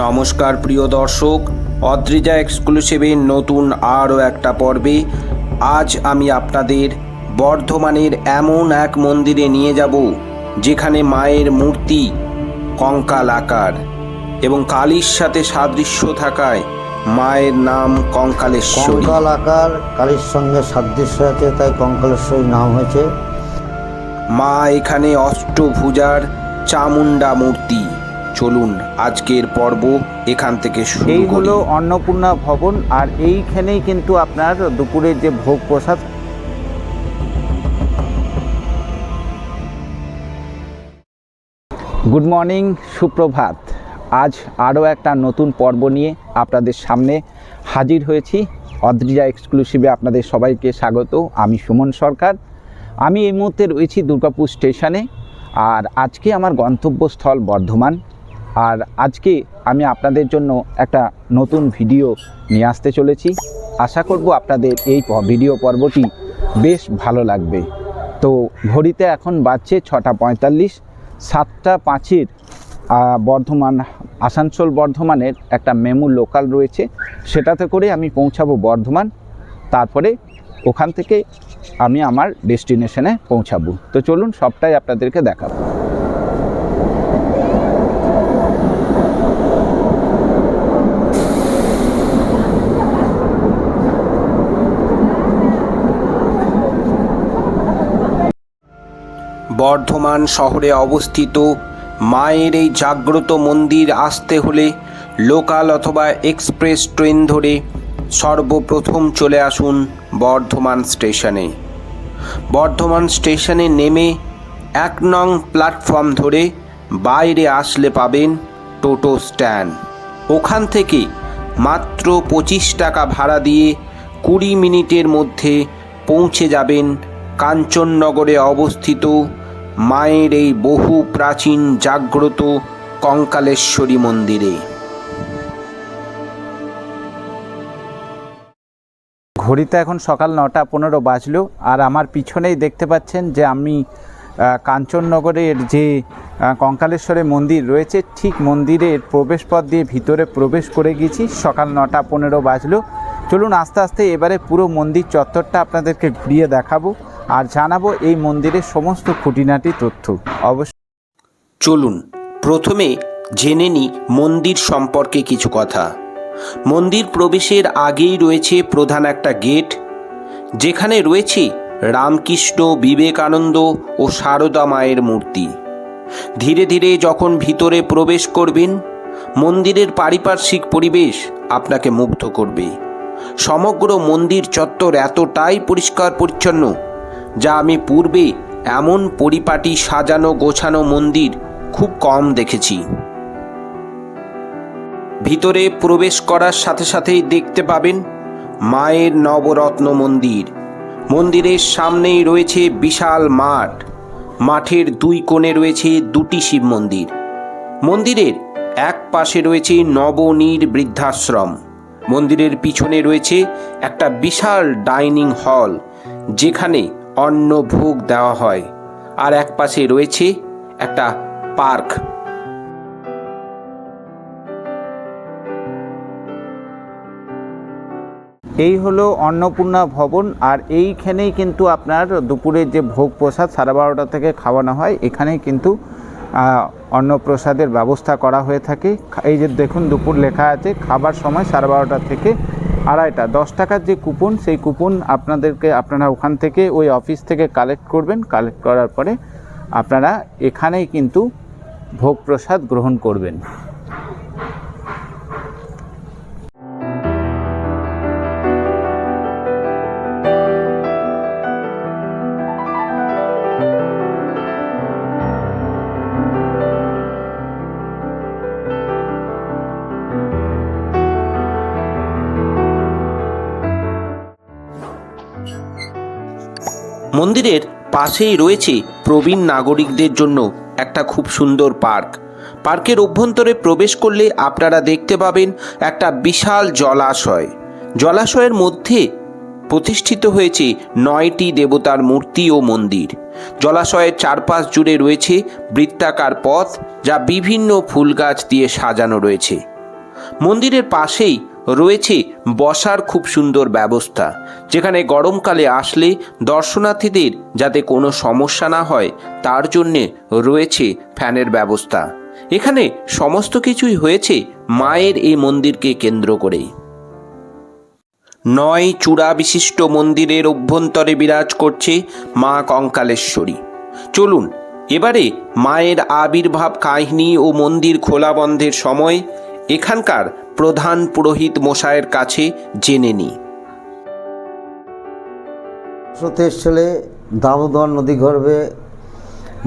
নমস্কার প্রিয় দর্শক অদ্রিজা এক্সক্লুসিভের নতুন আরও একটা পর্বে। আজ আমি আপনাদের বর্ধমানের এমন এক মন্দিরে নিয়ে যাব যেখানে মায়ের মূর্তি কঙ্কাল আকার এবং কালীর সাথে সাদৃশ্য থাকায় মায়ের নাম কঙ্কালেশ্বরী। কঙ্কাল আকার কালীর সঙ্গে সাদৃশ্য আছে তাই কঙ্কালেশ্বরী নাম হয়েছে। মা এখানে অষ্টভুজার চামুন্ডা মূর্তি। চলুন আজকের পর্ব এখান থেকে শুরু এই হলো অন্নপূর্ণা ভবন আর এইখানেই কিন্তু আপনার দুপুরের যে ভোগ প্রসাদ গুড মর্নিং, সুপ্রভাত। আজ আরও একটা নতুন পর্ব নিয়ে আপনাদের সামনে হাজির হয়েছি। অদ্রিজা এক্সক্লুসিভে আপনাদের সবাইকে স্বাগত। আমি সুমন সরকার। আমি এই মুহূর্তে রয়েছি দুর্গাপুর স্টেশনে। আর আজকে আমার গন্তব্যস্থল বর্ধমান। আর আজকে আমি আপনাদের জন্য একটা নতুন ভিডিও নিয়ে আসতে চলেছি। আশা করব আপনাদের এই ভিডিও পর্বটি বেশ ভালো লাগবে। তো ঘড়িতে এখন বাজছে ছটা পঁয়তাল্লিশ, সাতটা পাঁচের বর্ধমান, আসানসোল বর্ধমানের একটা মেমু লোকাল রয়েছে। সেটাতে করে আমি পৌঁছাবো বর্ধমান। তারপরে ওখান থেকে আমি আমার ডেস্টিনেশনে পৌঁছাবো। তো চলুন সবটাই আপনাদেরকে দেখাবো। বর্ধমান শহরে অবস্থিত মায়ের এই জাগ্রত মন্দির আসতে হলে লোকাল অথবা এক্সপ্রেস ট্রেন ধরে সর্বপ্রথম চলে আসুন বর্ধমান স্টেশনে। বর্ধমান স্টেশনে নেমে এক নং প্ল্যাটফর্ম ধরে বাইরে আসলে পাবেন টোটো স্ট্যান্ড। ওখান থেকে মাত্র পঁচিশ টাকা ভাড়া দিয়ে কুড়ি মিনিটের মধ্যে পৌঁছে যাবেন কাঞ্চননগরে অবস্থিত মায়ের এই বহু প্রাচীন জাগ্রত কঙ্কালেশ্বরী মন্দিরে। ঘড়িতে এখন সকাল নটা পনেরো বাজলো, আর আমার পিছনেই দেখতে পাচ্ছেন যে আমি কাঞ্চননগরের যে কঙ্কালেশ্বরের মন্দির রয়েছে, ঠিক মন্দিরের প্রবেশপথ দিয়ে ভিতরে প্রবেশ করে গেছি, সকাল নটা পনেরো বাজলো। চলুন আস্তে আস্তে এবারে পুরো মন্দির চত্বরটা আপনাদেরকে ঘুরিয়ে দেখাবো। আর জানাব এই মন্দিরের সমস্ত খুঁটিনাটি তথ্য। অবশ্য চলুন, প্রথমে জেনে নিই মন্দির সম্পর্কে কিছু কথা। মন্দির প্রবেশের আগেই রয়েছে প্রধান একটা গেট, যেখানে রয়েছে রামকৃষ্ণ, বিবেকানন্দ ও সারদা মায়ের মূর্তি। ধীরে ধীরে যখন ভিতরে প্রবেশ করবেন, মন্দিরের পারিপার্শ্বিক পরিবেশ আপনাকে মুগ্ধ করবে। সমগ্র মন্দির চত্বর এতটাই পরিষ্কার পরিচ্ছন্ন যা আমি পূর্বে এমন পরিপাটি সাজানো গোছানো মন্দির খুব কম দেখেছি। ভিতরে প্রবেশ করার সাথে সাথেই দেখতে পাবেন মায়ের নবরত্ন মন্দির। মন্দিরের সামনেই রয়েছে বিশাল মাঠ। মাঠের দুই কোণে রয়েছে দুটি শিব মন্দির। মন্দিরের এক পাশে রয়েছে নবনীর বৃদ্ধাশ্রম মন্দিরের পিছনে রয়েছে একটা বিশাল ডাইনিং হল, যেখানে অন্ন ভোগ দেওয়া হয়। আর এক পাশে রয়েছে একটা পার্ক। এই হলো অন্নপূর্ণা ভবন আর এইখানেই কিন্তু আপনার দুপুরের যে ভোগ প্রসাদ সাড়ে বারোটা থেকে খাওয়ানো হয়, এখানেই কিন্তু অন্নপ্রসাদের ব্যবস্থা করা হয়ে থাকে। এই যে দেখুন দুপুর লেখা আছে, খাবার সময় সাড়ে বারোটা থেকে আড়াইটা, দশ টাকার যে কুপন সেই কুপন আপনাদেরকে আপনারা ওখান থেকে ওই অফিস থেকে কালেক্ট করবেন। কালেক্ট করার পরে আপনারা এখানেই কিন্তু ভোগ প্রসাদ গ্রহণ করবেন। মন্দিরের পাশেই রয়েছে প্রবীণ নাগরিকদের জন্য একটা খুব সুন্দর পার্ক। পার্কের অভ্যন্তরে প্রবেশ করলে আপনারা দেখতে পাবেন একটা বিশাল জলাশয়। জলাশয়ের মধ্যে প্রতিষ্ঠিত হয়েছে নয়টি দেবতার মূর্তি ও মন্দির। জলাশয়ের চারপাশ জুড়ে রয়েছে বৃত্তাকার পথ যা বিভিন্ন ফুল গাছ দিয়ে সাজানো রয়েছে। মন্দিরের পাশেই রয়েছে বসার খুব সুন্দর ব্যবস্থা। যেখানে গরমকালে আসলে দর্শনার্থীদের যাতে কোনো সমস্যা না হয়, তার জন্যে রয়েছে ফ্যানের ব্যবস্থা। এখানে সমস্ত কিছুই হয়েছে মায়ের এই মন্দিরকে কেন্দ্র করেই। নয় চূড়া বিশিষ্ট মন্দিরের অভ্যন্তরে বিরাজ করছে মা কঙ্কালেশ্বরী। চলুন, এবারে মায়ের আবির্ভাব কাহিনী ও মন্দির খোলা বন্ধের সময় এখানকার প্রধান পুরোহিত মশায়ের কাছে জেনে নিই সতীশ ছেলে দামোদর নদী গর্ভে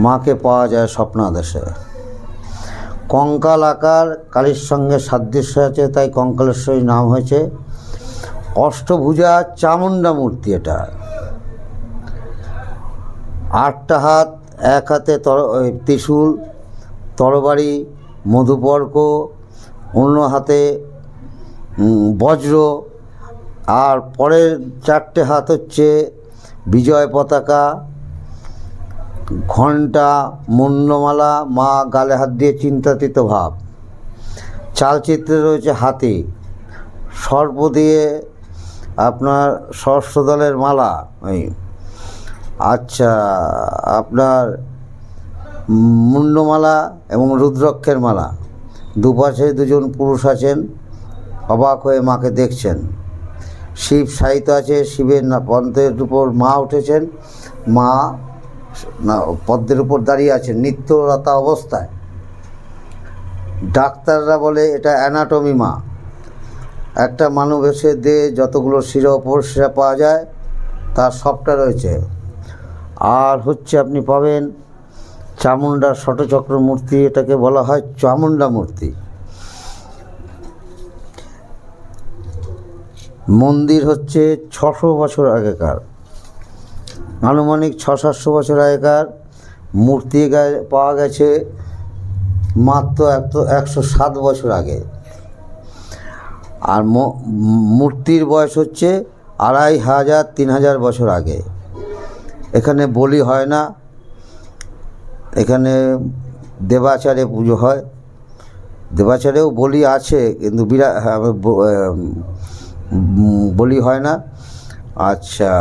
মাকে পাওয়া যায় স্বপ্নাদেশে। কঙ্কাল আকার কালীর সঙ্গে সাদৃশ্য আছে, তাই কঙ্কালেশ্বরী নাম হয়েছে অষ্টভুজা চামুণ্ডা মূর্তি এটা। আটটা হাত, এক হাতে তর ত্রিশূল, তরবারি, মধুপর্ক অন্য হাতে বজ্র, আর পরের চারটে হাত হচ্ছে বিজয় পতাকা, ঘণ্টা, মুন্ডমালা, মা গালে হাত দিয়ে চিন্তাতীত ভাব। চালচিত্রে রয়েছে হাতি। সর্প দিয়ে আপনার সহস্রদলের মালা। ওই আচ্ছা আপনার মুন্ডমালা এবং রুদ্রক্ষের মালা। দুপাশে দুজন পুরুষ আছেন, অবাক হয়ে মাকে দেখছেন। শিব সাহিত্য আছে, শিবের পদ্মের উপর মা উঠেছেন। মা পদ্মের উপর দাঁড়িয়ে আছেন, নিত্যরতা অবস্থায়। ডাক্তাররা বলে, এটা অ্যানাটমি মা। একটা মানুষের দেহে যতগুলো শিরা উপশিরা পাওয়া যায়, তার সবটা রয়েছে। আর হচ্ছে আপনি পাবেন চামুণ্ডার ষটচক্র মূর্তি এটাকে বলা হয় চামুণ্ডা মূর্তি। মন্দির হচ্ছে ছশো বছর আগেকার। আনুমানিক ছ সাতশো বছর আগেকার মূর্তি পাওয়া গেছে মাত্র একশো একশো সাত বছর আগে। আর মূর্তির বয়স হচ্ছে আড়াই হাজার তিন হাজার বছর আগে। এখানে বলি হয় না এখানে দেবাচারে পুজো হয়। দেবাচারেও বলি আছে কিন্তু বিরা হ্যাঁ, বলি হয় না। আচ্ছা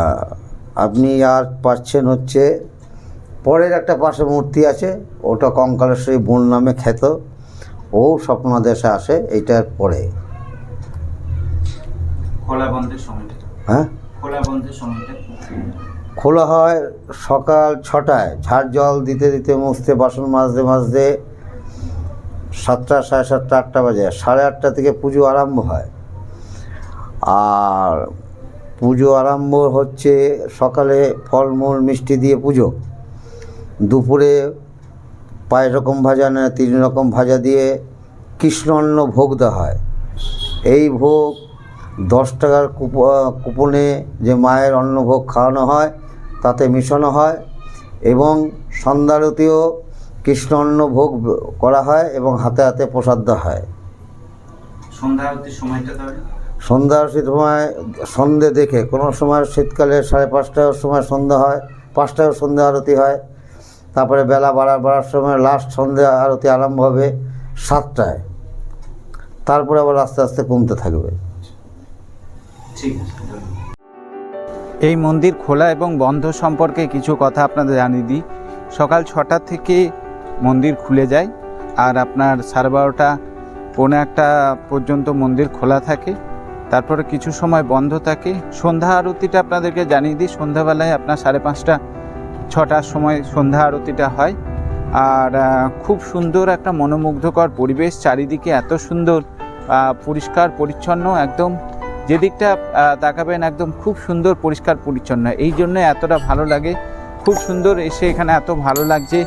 আপনি আর পাচ্ছেন হচ্ছে পরের একটা পাশে মূর্তি আছে ওটা কঙ্কালেশ্বরী বোন নামে খ্যাত। ও স্বপ্নদেশে আসে এইটার পরে। হ্যাঁ? সময়টা। খোলা হয় সকাল ছটায়। ঝাড় জল দিতে দিতে মুছতে, বাসন মাজতে মাজতে সাতটা, সাড়ে সাতটা, আটটা বাজে। সাড়ে আটটা থেকে পুজো আরম্ভ হয়। আর পুজো আরম্ভ হচ্ছে সকালে ফলমূল, মিষ্টি দিয়ে পুজো। দুপুরে পাঁচ রকম ভাজা নেয়, তিন রকম ভাজা দিয়ে কৃষ্ণ অন্ন ভোগ দেওয়া হয়। এই ভোগ দশ টাকার কুপ- কুপনে যে মায়ের অন্নভোগ খাওয়ানো হয় তাতে মিশানো হয় এবং সন্ধ্যারতিও কৃষ্ণ অন্ন ভোগ করা হয় এবং হাতে হাতে প্রসাদ দেওয়া হয়। সন্ধ্যা আরতির সময়টা তাহলে? সন্ধ্যা সময় সন্ধে দেখে কোনো সময় শীতকালে সাড়ে পাঁচটার সময় সন্ধ্যা হয় পাঁচটায় সন্ধ্যা আরতি হয় তারপরে বেলা বাড়ার বাড়ার সময় লাস্ট সন্ধ্যা আরতি আরম্ভ হবে সাতটায়। তারপরে আবার আস্তে আস্তে কমতে থাকবে। ঠিক আছে এই মন্দির খোলা এবং বন্ধ সম্পর্কে কিছু কথা আপনাদের জানিয়ে দিই। সকাল ছটা থেকে মন্দির খুলে যায় আর আপনার সাড়ে বারোটা, পৌনে একটা পর্যন্ত মন্দির খোলা থাকে। তারপরে কিছু সময় বন্ধ থাকে। সন্ধ্যা আরতিটা আপনাদেরকে জানিয়ে দিই। সন্ধ্যাবেলায় আপনার সাড়ে পাঁচটা, ছটার সময় সন্ধ্যা আরতিটা হয়। আর খুব সুন্দর একটা মনোমুগ্ধকর পরিবেশ। চারিদিকে এত সুন্দর পরিষ্কার, পরিচ্ছন্ন, একদম যেদিকটা তাকাবেন একদম খুব সুন্দর, পরিষ্কার, পরিচ্ছন্ন। এই জন্য এতটা ভালো লাগে। খুব সুন্দর এসে এখানে এত ভালো লাগছে।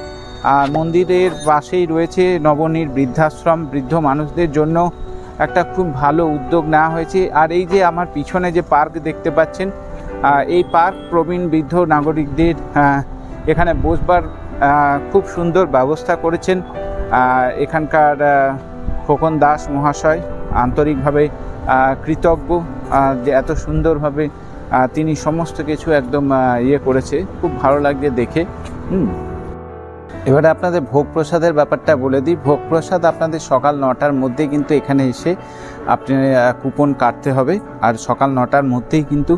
আর মন্দিরের পাশেই রয়েছে নবনীর বৃদ্ধাশ্রম, বৃদ্ধ মানুষদের জন্য একটা খুব ভালো উদ্যোগ নেওয়া হয়েছে। আর এই যে আমার পিছনে যে পার্ক দেখতে পাচ্ছেন এই পার্ক প্রবীণ বৃদ্ধ নাগরিকদের এখানে বসবার খুব সুন্দর ব্যবস্থা করেছেন। এখানকার খোকন দাস মহাশয় আন্তরিকভাবে কৃতজ্ঞ যে এত সুন্দরভাবে তিনি সমস্ত কিছু একদম ইয়ে করেছে। খুব ভালো লাগছে দেখে। হুম। এবারে আপনাদের ভোগ প্রসাদের ব্যাপারটা বলে দিই। ভোগ প্রসাদ আপনাদের সকাল নটার মধ্যে কিন্তু এখানে এসে আপনি কুপন কাটতে হবে। আর সকাল নটার মধ্যেই কিন্তু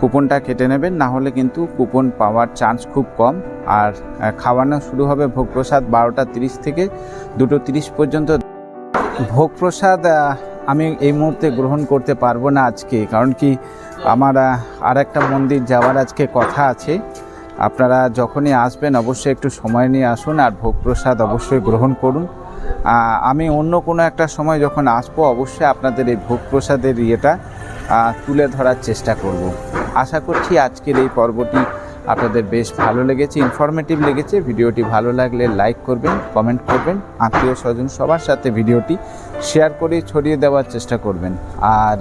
কুপনটা কেটে নেবেন। না হলে কিন্তু কুপন পাওয়ার চান্স খুব কম। আর খাওয়ানো শুরু হবে ভোগ প্রসাদ বারোটা তিরিশ থেকে দুটো তিরিশ পর্যন্ত। ভোগ প্রসাদ আমি এই মুহূর্তে গ্রহণ করতে পারব না আজকে, কারণ কি আমার আর একটা মন্দির যাওয়ার আজকে কথা আছে। আপনারা যখনই আসবেন অবশ্যই একটু সময় নিয়ে আসুন আর ভোগ প্রসাদ অবশ্যই গ্রহণ করুন। আমি অন্য কোনো একটা সময় যখন আসব অবশ্যই আপনাদের এই ভোগ প্রসাদের ইয়েটা তুলে ধরার চেষ্টা করব। আশা করছি আজকের এই পর্বটি আপনাদের বেশ ভালো লেগেছে ইনফরমেটিভ লেগেছে। ভিডিওটি ভালো লাগলে লাইক করবেন কমেন্ট করবেন, আত্মীয় স্বজন সবার সাথে ভিডিওটি শেয়ার করে ছড়িয়ে দেওয়ার চেষ্টা করবেন। আর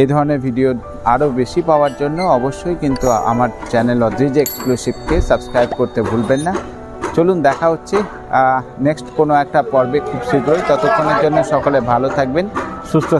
এই ধরনের ভিডিও আরও বেশি পাওয়ার জন্য অবশ্যই কিন্তু আমার চ্যানেল অদ্রিজ এক্সক্লুসিভকে সাবস্ক্রাইব করতে ভুলবেন না। চলুন দেখা হচ্ছে নেক্সট কোনো একটা পর্বে খুব শীঘ্রই। ততক্ষণের জন্য সকলে ভালো থাকবেন, সুস্থ